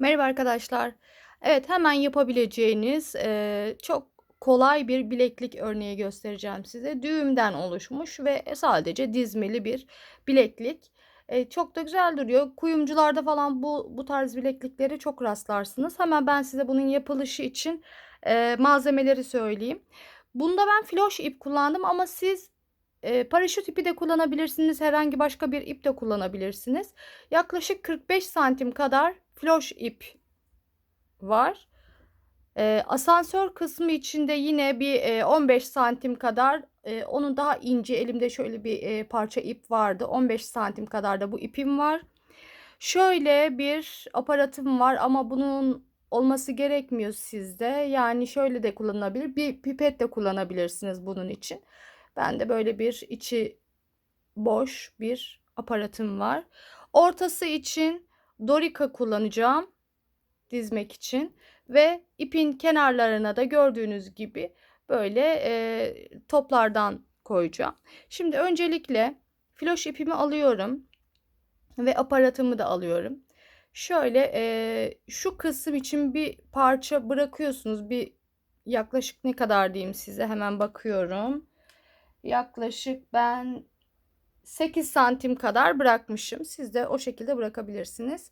Merhaba arkadaşlar. Evet, hemen yapabileceğiniz, eee, çok kolay bir bileklik örneği göstereceğim size. Düğümden oluşmuş ve sadece dizmeli bir bileklik. Eee, çok da güzel duruyor. Kuyumcularda falan bu bu tarz bileklikleri çok rastlarsınız. Hemen ben size bunun yapılışı için, eee, malzemeleri söyleyeyim. Bunda ben filoş ip kullandım ama siz, eee, paraşüt ipi de kullanabilirsiniz. Herhangi başka bir ip de kullanabilirsiniz. Yaklaşık 45 santim kadar filoş ip var. Eee, asansör kısmı için de yine bir, eee, 15 santim kadar, eee, onun daha ince elimde şöyle bir, eee, parça ip vardı. 15 santim kadar da bu ipim var. Şöyle bir aparatım var ama bunun olması gerekmiyor sizde. Yani şöyle de kullanılabilir. Bir pipet de kullanabilirsiniz bunun için. Bende böyle bir içi boş bir aparatım var. Ortası için dorika kullanacağım dizmek için ve ipin kenarlarına da gördüğünüz gibi böyle, eee, toplardan koyacağım. Şimdi öncelikle filoş ipimi alıyorum ve aparatımı da alıyorum. Şöyle, eee, şu kısım için bir parça bırakıyorsunuz. Bir yaklaşık ne kadar diyeyim size hemen bakıyorum. Yaklaşık ben 8 santim kadar bırakmışım. Siz de o şekilde bırakabilirsiniz.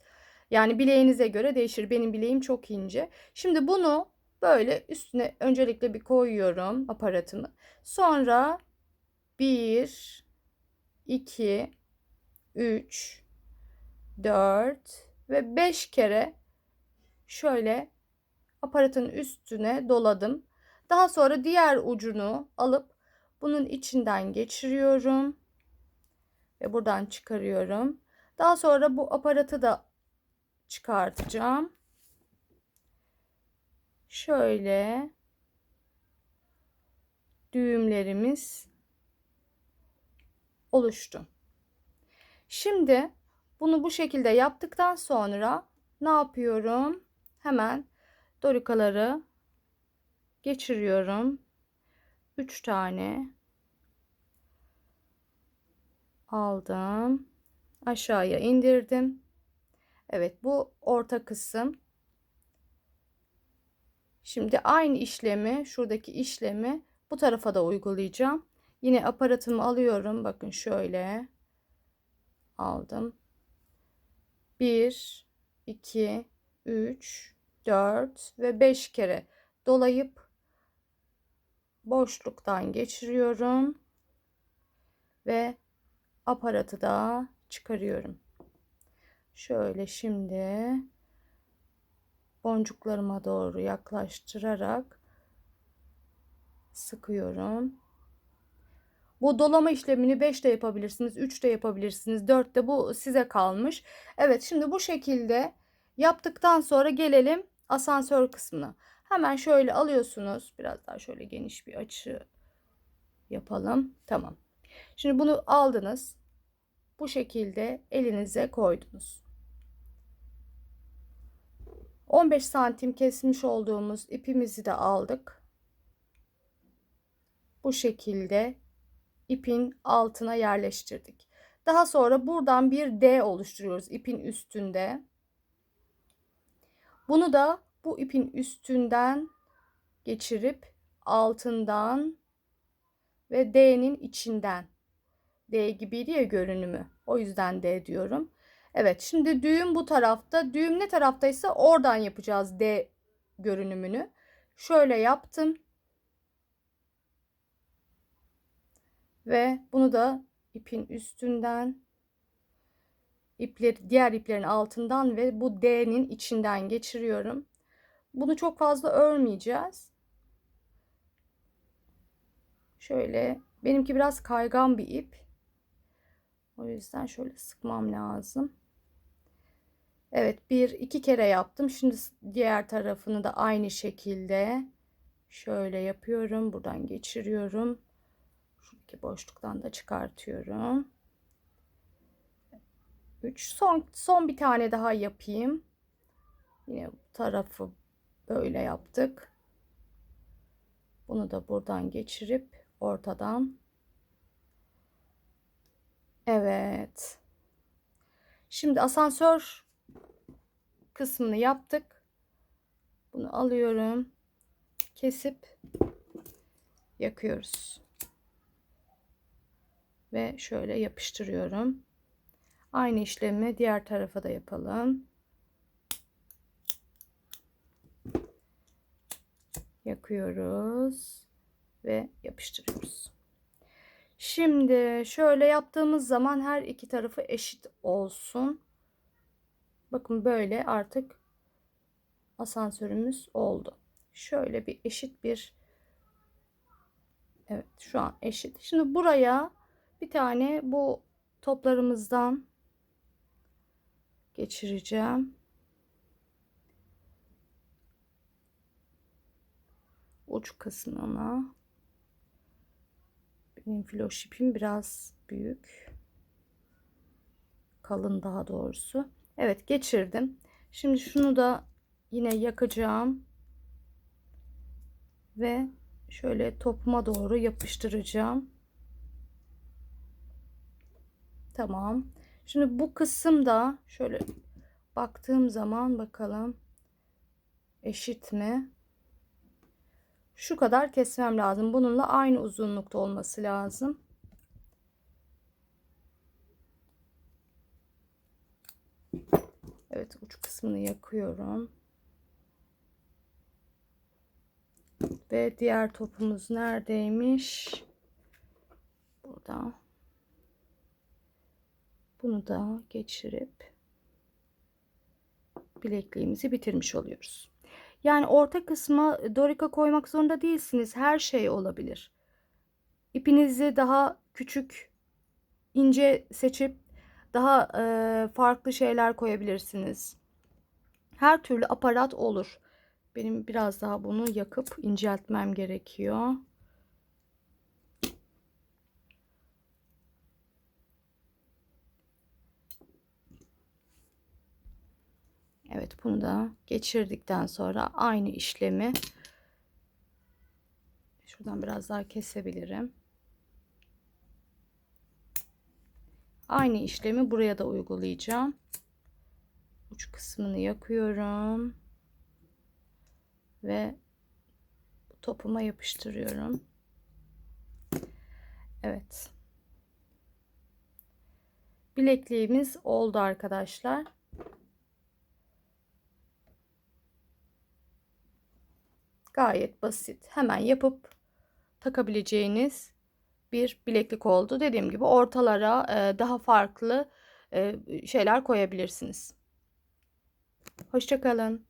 Yani bileğinize göre değişir. Benim bileğim çok ince. Şimdi bunu böyle üstüne öncelikle bir koyuyorum aparatımı. Sonra 1 2 3 4 ve 5 kere şöyle aparatın üstüne doladım. Daha sonra diğer ucunu alıp bunun içinden geçiriyorum ve buradan çıkarıyorum. Daha sonra bu aparatı da çıkartacağım. Şöyle düğümlerimiz oluştu. Şimdi bunu bu şekilde yaptıktan sonra ne yapıyorum? Hemen dorikaları geçiriyorum. 3 tane aldım. Aşağıya indirdim. Evet bu orta kısım. Şimdi aynı işlemi şuradaki işlemi bu tarafa da uygulayacağım. Yine aparatımı alıyorum. Bakın şöyle aldım. 1 2 3 4 ve 5 kere dolayıp boşluktan geçiriyorum ve aparatı da çıkarıyorum. Şöyle şimdi boncuklarıma doğru yaklaştırarak sıkıyorum. Bu dolama işlemini 5 de yapabilirsiniz, 3 de yapabilirsiniz, 4 de bu size kalmış. Evet şimdi bu şekilde yaptıktan sonra gelelim asansör kısmına. Hemen şöyle alıyorsunuz. Biraz daha şöyle geniş bir açı yapalım. Tamam. Şimdi bunu aldınız. Bu şekilde elinize koydunuz. 15 santim kesmiş olduğumuz ipimizi de aldık. Bu şekilde ipin altına yerleştirdik. Daha sonra buradan bir D oluşturuyoruz ipin üstünde. Bunu da bu ipin üstünden geçirip altından ve D'nin içinden. D gibiydi ya görünümü. O yüzden D diyorum. Evet şimdi düğüm bu tarafta. Düğüm ne taraftaysa oradan yapacağız D görünümünü. Şöyle yaptım. Ve bunu da ipin üstünden ipleri diğer iplerin altından ve bu D'nin içinden geçiriyorum. Bunu çok fazla örmeyeceğiz. Şöyle benimki biraz kaygan bir ip. O yüzden şöyle sıkmam lazım. Evet bir iki kere yaptım. Şimdi diğer tarafını da aynı şekilde şöyle yapıyorum. Buradan geçiriyorum. Şuradaki boşluktan da çıkartıyorum. 3 son son bir tane daha yapayım. Yine bu tarafı böyle yaptık. Bunu da buradan geçirip ortadan Evet. Şimdi asansör kısmını yaptık. Bunu alıyorum. Kesip yakıyoruz. Ve şöyle yapıştırıyorum. Aynı işlemi diğer tarafa da yapalım. Yakıyoruz ve yapıştırıyoruz. Şimdi şöyle yaptığımız zaman her iki tarafı eşit olsun. Bakın böyle artık asansörümüz oldu. Şöyle bir eşit bir Evet şu an eşit. Şimdi buraya bir tane bu toplarımızdan geçireceğim. Uç kısmına. Benim ipim biraz büyük. Kalın daha doğrusu. Evet geçirdim. Şimdi şunu da yine yakacağım. Ve şöyle topuma doğru yapıştıracağım. Tamam. Şimdi bu kısımda şöyle baktığım zaman bakalım eşit mi? Şu kadar kesmem lazım. Bununla aynı uzunlukta olması lazım. Evet uç kısmını yakıyorum. Ve diğer topumuz neredeymiş? Burada. Bunu da geçirip bilekliğimizi bitirmiş oluyoruz. Yani orta kısma dorika koymak zorunda değilsiniz. Her şey olabilir. İpinizi daha küçük, ince seçip daha e, farklı şeyler koyabilirsiniz. Her türlü aparat olur. Benim biraz daha bunu yakıp inceltmem gerekiyor. Evet bunu da geçirdikten sonra aynı işlemi şuradan biraz daha kesebilirim. Aynı işlemi buraya da uygulayacağım. Uç kısmını yakıyorum. Ve topuma yapıştırıyorum. Evet. Bilekliğimiz oldu arkadaşlar. Gayet basit. Hemen yapıp takabileceğiniz bir bileklik oldu. Dediğim gibi ortalara daha farklı şeyler koyabilirsiniz. Hoşçakalın.